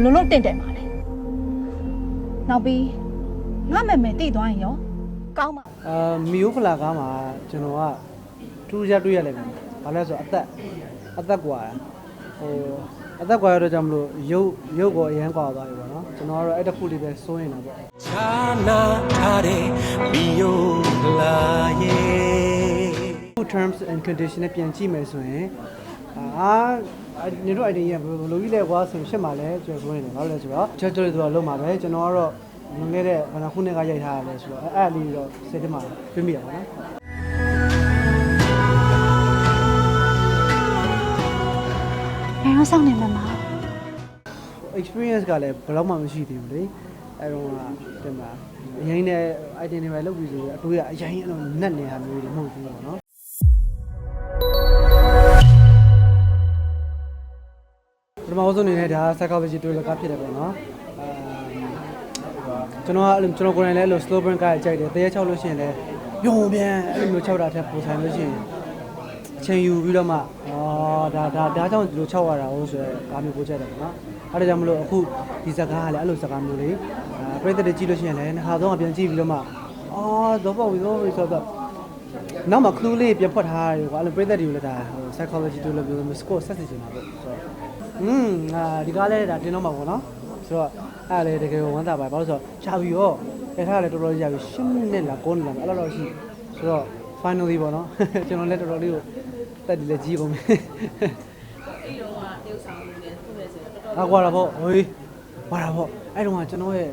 ယ်လိုလုပ်တင့်တယ်မှာလဲနောက်ပြီးငါမယ်မယ်တည်သွားရင်ရောကောင်းပါအာမီယိုဖလာကားမှာကျွန်တော်ကထူးခြားတွေ့ရလိုက်တယ်။ဘာလဲဆိုတော့အသက်အသက်ကွာတာဟိုအသက်ကွာရတော့ကြောင့်မလို့ရုပ်ရုပ်ကိုအရန်ကွာသွားပြီပေါ့နော်။ကျွန်တော်ကတော့အဲ့တစ်ခုလေးပဲစိုးရင်တာပေါ့ခြာနာထားတဲ့မီယိုလာရဲ့။ Two terms and condition နဲ့ပြန်ကြည့်မယ်ဆိုရင် အာနေတော့ idea ဘယ်လိုကြီးလဲကွာဆိုရင်ရှစ်မှာလဲကျွန်တော်စိုးရင်တယ်။ဘာလို့လဲဆိုတော့ချက်ကျွတ်တွေတော့လုံးမှာပဲကျွန်တော်ကတော့ငငယ်တဲ့ဘာသာခုနှစ်ကရိုက်ထားရတယ်ဆိုတော့အဲ့အဲ့လေးတော့စိတ်ထဲမှာပြင်းမိရပါတော့။ဘယ်တော့စောင့်နေမှာမ experience ကလည်းဘယ်တော့မှမရှိသေးဘူးလေအဲတော့ကတင်ပါအရင်နဲ့ item တွေပဲလုပ်ပြီးဆိုတော့အတွေးကအရင်အဲ့လိုနက်နေတာမျိုးတွေမဟုတ်ဘူးပေါ့နော် ပထမဆုံးအနေနဲ့ဒါ psychology တွေ့လကဖြစ်တယ်ပေါ့နော်အဲကျွန်တော်ကအဲ့လိုကျွန်တော်ကိုယ်တိုင်လည်းအဲ့လို slow burn ကကြိုက်တယ်တရေချောက်လို့ရှိရင်လည်းပြုံပြန်အဲ့လိုမျိုးချောက်တာထက်ပိုဆိုင်လို့ရှိရင်အချိန်ယူပြီးတော့မှအော်ဒါဒါဒါကြောင့်ဒီလိုချောက်ရတာဟုတ်ဆိုတော့ဒါမျိုးပို့ချက်တယ်ပေါ့နော်အဲ့ဒါကြောင့်မလို့အခုဒီစကားကလည်းအဲ့လိုစကားမျိုးလေးအာပြည့်တဲ့ကြည့်လို့ရှိရင်လည်းနှစ်ခါသုံးခါပြန်ကြည့်ပြီးတော့မှအော်တော့ပေါ့ပြီးတော့ပြီးဆိုတော့နောက်မှာ clue လေးပြန်ဖွက်ထားရတယ်ကွာအဲ့လိုပြည့်တဲ့တွေကိုလည်းဒါဟို psychology တို့လည်းပြောလို့ score ဆက်စီချင်တာပေါ့ဆိုတော့ อืมအာဒီကားလည်းဒါတင်တော့မှာပေါ့နော်ဆိုတော့အဲ့ဒါလည်းတကယ်ဝမ်းသာပါတယ်ဘာလို့ဆိုတော့ရှာပြီးတော့ခဲထားလည်းတော်တော်ကြာပြီ10မိနစ်လား9မိနစ်လားအဲ့လိုတော့ရှိဆိုတော့ finally ပေါ့နော်ကျွန်တော်လည်းတော်တော်လေးကိုတက်ဒီလည်းကြီးကုန်ပြီအဲ့တော့ကတရုတ်ဆောင်လို့လည်းသူ့ရဲ့ဆိုတော့တော်တော်အကွာတာပေါ့ဟေးပါတာပေါ့အဲ့တော့ကကျွန်တော်ရဲ့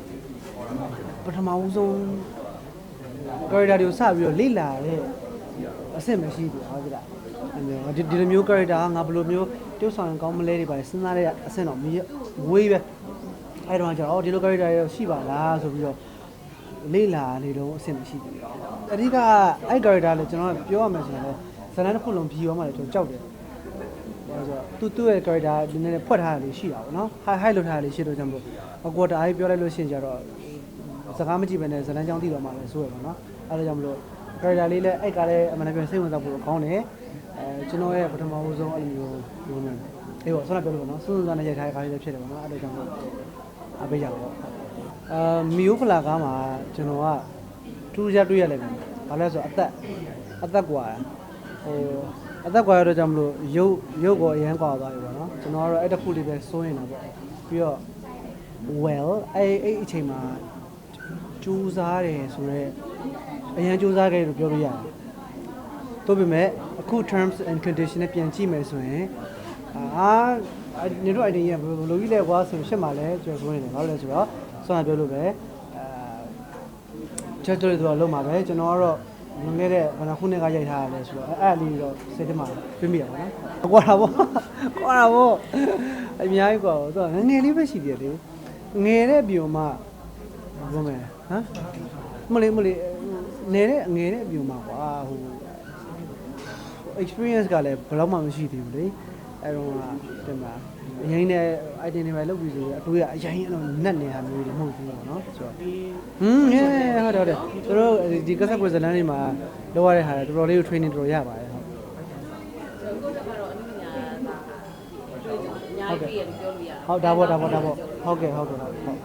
ပထမဦးဆုံး character တွေကိုစပြီးတော့လေ့လာတဲ့အဆင့်မရှိဘူးဟုတ်ကဲ့ လားအဲ့မျိုးဒီဒီလိုမျိုး character ကငါဘယ်လိုမျိုးတုပ်ဆောင်ရင်ကောင်းမလဲတွေပါလေစဉ်းစားတဲ့အဆင့်တော့မရဝေးပဲအဲ့တော့ကျတော့အော်ဒီလို character တွေရှိပါလားဆိုပြီးတော့လေ့လာနေတော့အဆင့်မရှိဘူးအဓိကအဲ့ character လေကျွန်တော်ကပြောရမယ်ဆိုရင်လည်းဇာတ်လမ်းတစ်ခုလုံးဖြီးရောမှလည်းကျွန်တော်ကြောက်တယ်ဘာလို့ဆိုတော့သူသူ့ရဲ့ character ဒီနေ့ဖွက်ထားတာလေးရှိတာပေါ့နော် high high လုပ်ထားတာလေးရှိတော့ကြောင့်မို့အကွာတအားကြီးပြောလိုက်လို့ရှိရင်ကျတော့စကားမကြည့်ဘဲနဲ့ဇလန်းချောင်းသိတော့မှလည်းဆိုရပါတော့အဲဒါကြောင့်မလို့ character လေးလည်းအဲ့ကလည်းအမှန်တကယ်စိတ်ဝင်စားဖို့ကောင်းတယ် အဲကျွန်တော်ရဲ့ပထမဆုံးအဲ့လိုမျိုးလုံးနေအေးပေါ့ဆောင်းပြောလို့ပေါ့နော်စွန်းစွန်းနဲ့ရိုက်ထားတဲ့ကားလေးလည်းဖြစ်တယ်ပေါ့နော်အဲဒါကြောင့်မို့အပေးရပါတော့အာမီယိုဖလာကားမှာကျွန်တော်ကထူးခြားတွေ့ရလိုက်တယ်ဘာလဲဆိုတော့အသက်အသက်ကွာဟိုအသက်ကွာရတော့ကြောင့်မလို့ရုပ်ရုပ်ကိုအရန်ကွာသွားပြီပေါ့နော်ကျွန်တော်ကတော့အဲ့တစ်ခုလေးပဲစိုးရင်တာပေါ့ပြီးတော့ well အဲ့အဲ့အချိန်မှာကြိုးစားတယ်ဆိုတော့အရန်ကြိုးစားခဲ့လို့ပြောလို့ရတယ်တို့ပေမဲ့ အခု terms and condition နဲ့ပြန်ကြည့်မယ်ဆိုရင်အာနေတော့ idea ဘယ်လိုကြီးလဲကွာဆိုရင်ရှစ်မှာလဲကျွန်တော်စိုးရင်တယ်ဘာလို့လဲဆိုတော့ဆောင်းပြောလို့ပဲအဲချက်တွေတော့လုံးမှာပဲကျွန်တော်ကတော့ငငယ်တဲ့ဘာသာခုနှစ်ကရိုက်ထားရတယ်ဆိုတော့အဲ့အဲ့လေးတော့စိတ်ထဲမှာပြင်းမိရပါတော့အကွာတာပေါ့ကွာတာပေါ့အများကြီးကွာတော့သူကငငယ်လေးပဲရှိသေးတယ်လေငယ်တဲ့ပြုံမှဘာမလဲဟမ်မလေးမလေးနေတဲ့ငယ်တဲ့အပြုံမှကွာဟို experience ကလည်းဘယ်တော့မှမရှိသေးဘူးလေအဲတော့ကတင်ပါအရင်နဲ့ item တွေပဲလုပ်ပြီးဆိုတော့အတွေးကအရင်အဲ့လိုနက်နေတာမျိုးတွေမဟုတ်ဘူးပေါ့နော်ဆိုတော့ဟွန်းဟဲ့ဟုတ်တယ်ဟုတ်တယ်သူတို့ဒီကဆက်ကွယ်ဇလန်းတွေမှာလောက်ရတဲ့ဟာတော်တော်လေးကို training တော်တော်ရပါတယ်ဟုတ်ဆိုတော့ကိုယ့်ကတော့အနည်းငယ်ဒါတွေ့ကြအများကြီးပြည့်ရလို့ပြောလို့ရတယ်ဟုတ်ဒါပေါ့ဒါပေါ့ဒါပေါ့ဟုတ်ကဲ့ဟုတ်ကဲ့ဟုတ်ဟုတ်